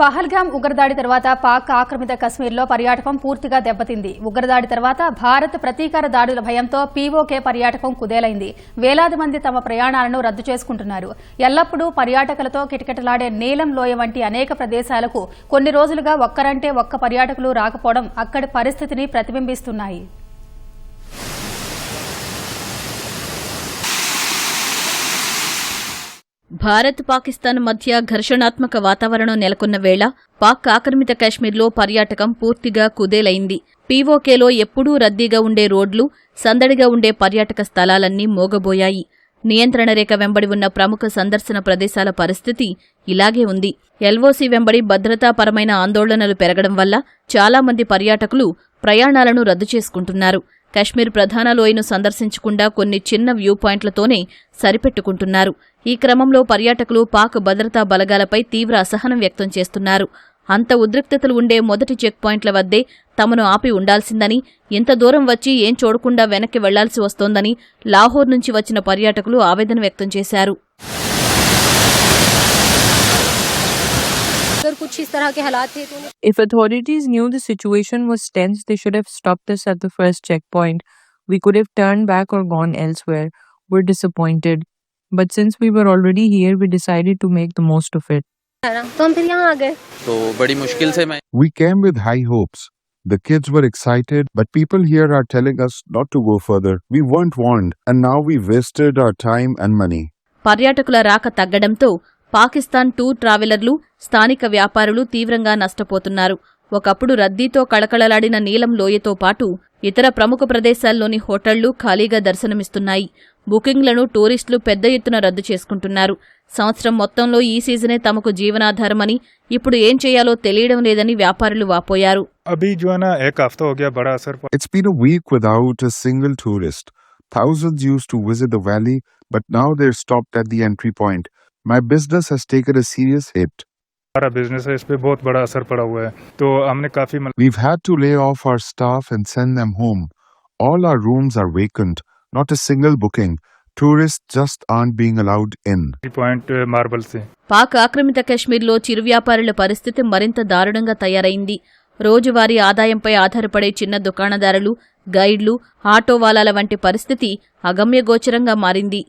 పహల్గామ్ ఉగ్రదాడి తర్వాత పాక్ ఆక్రమిత కశ్మీర్లో పర్యాటకం పూర్తిగా దెబ్బతింది. ఉగ్రదాడి తర్వాత భారత్ ప్రతీకార దాడుల భయంతో పీఓకే పర్యాటకం కుదేలైంది. వేలాది మంది తమ ప్రయాణాలను రద్దు చేసుకుంటున్నారు. ఎల్లప్పుడూ పర్యాటకులతో కిటకిటలాడే నీలం లోయ వంటి అనేక ప్రదేశాలకు కొన్ని రోజులుగా ఒక్కరంటే ఒక్క పర్యాటకులు రాకపోవడం అక్కడి పరిస్థితిని ప్రతిబింబిస్తున్నాయి. భారత్ పాకిస్తాన్ మధ్య ఘర్షణాత్మక వాతావరణం నెలకొన్న వేళ పాక్ ఆక్రమిత కాశ్మీర్లో పర్యాటకం పూర్తిగా కుదేలైంది. పీఓకేలో ఎప్పుడూ రద్దీగా ఉండే రోడ్లు సందడిగా ఉండే పర్యాటక స్థలాలన్నీ మోగబోయాయి. నియంత్రణ రేఖ వెంబడి ఉన్న ప్రముఖ సందర్శన ప్రదేశాల పరిస్థితి ఇలాగే ఉంది. ఎల్ఓసీ వెంబడి భద్రతాపరమైన ఆందోళనలు పెరగడం వల్ల చాలామంది పర్యాటకులు ప్రయాణాలను రద్దు చేసుకుంటున్నారు. కశ్మీర్ ప్రధాన లోయను సందర్శించకుండా కొన్ని చిన్న వ్యూ పాయింట్లతోనే సరిపెట్టుకుంటున్నారు. ఈ క్రమంలో పర్యాటకులు పాక్ భద్రతా బలగాలపై తీవ్ర అసహనం వ్యక్తం చేస్తున్నారు. అంత ఉద్రిక్తతలు ఉండే మొదటి చెక్ పాయింట్ల వద్దే తమను ఆపి ఉండాల్సిందని ఇంత దూరం వచ్చి ఏం చూడకుండా వెనక్కి వెళ్ళాల్సి వస్తోందని లాహోర్ నుంచి వచ్చిన పర్యాటకులు ఆవేదన వ్యక్తం చేశారు. कुछ इस तरह के हालात थे तो उन्हें If authorities knew the situation was tense, they should have stopped us at the first checkpoint. We could have turned back or gone elsewhere. We're disappointed. But since we were already here, we decided to make the most of it. है ना तो हम फिर यहाँ आ गए तो बड़ी मुश्किल से मैं We came with high hopes. The kids were excited, but people here are telling us not to go further. We weren't warned, and now we wasted our time and money. పర్యాటకుల రాక తగ్గడంతో పాకిస్తాన్ టూర్ ట్రావెలర్లు స్థానిక వ్యాపారులు తీవ్రంగా నష్టపోతున్నారు. ఒకప్పుడు రద్దీతో కళకళలాడిన నీలం లోయతో పాటు ఇతర ప్రముఖ ప్రదేశాల్లోని హోటళ్ళు ఖాళీగా దర్శనమిస్తున్నాయి. బుకింగ్లను టూరిస్టులు పెద్ద ఎత్తున రద్దు చేసుకుంటున్నారు. సంవత్సరం మొత్తంలో ఈ సీజనే తమకు జీవనాధారమని ఇప్పుడు ఏం చేయాలో తెలియడం లేదని వ్యాపారులు వాపోయారు. అభి Zona week without single tourist use to valley but the point My business has taken a serious hit. हमारा बिजनेस है इस पे बहुत बड़ा असर पड़ा हुआ है तो हमने काफी मतलब We've had to lay off our staff and send them home. All our rooms are vacant, not a single booking. Tourists just aren't being allowed in. Point marble से పాక్ ఆక్రమిత కశ్మీర్లో చిరు వ్యాపారుల పరిస్థితి మరింత దారుణంగా తయారైంది రోజువారీ ఆదాయంపై ఆధారపడే చిన్న దుకాణదారులు గైడ్లు ఆటోవాలాల వంటి పరిస్థితి అగమ్యగోచరంగా మారింది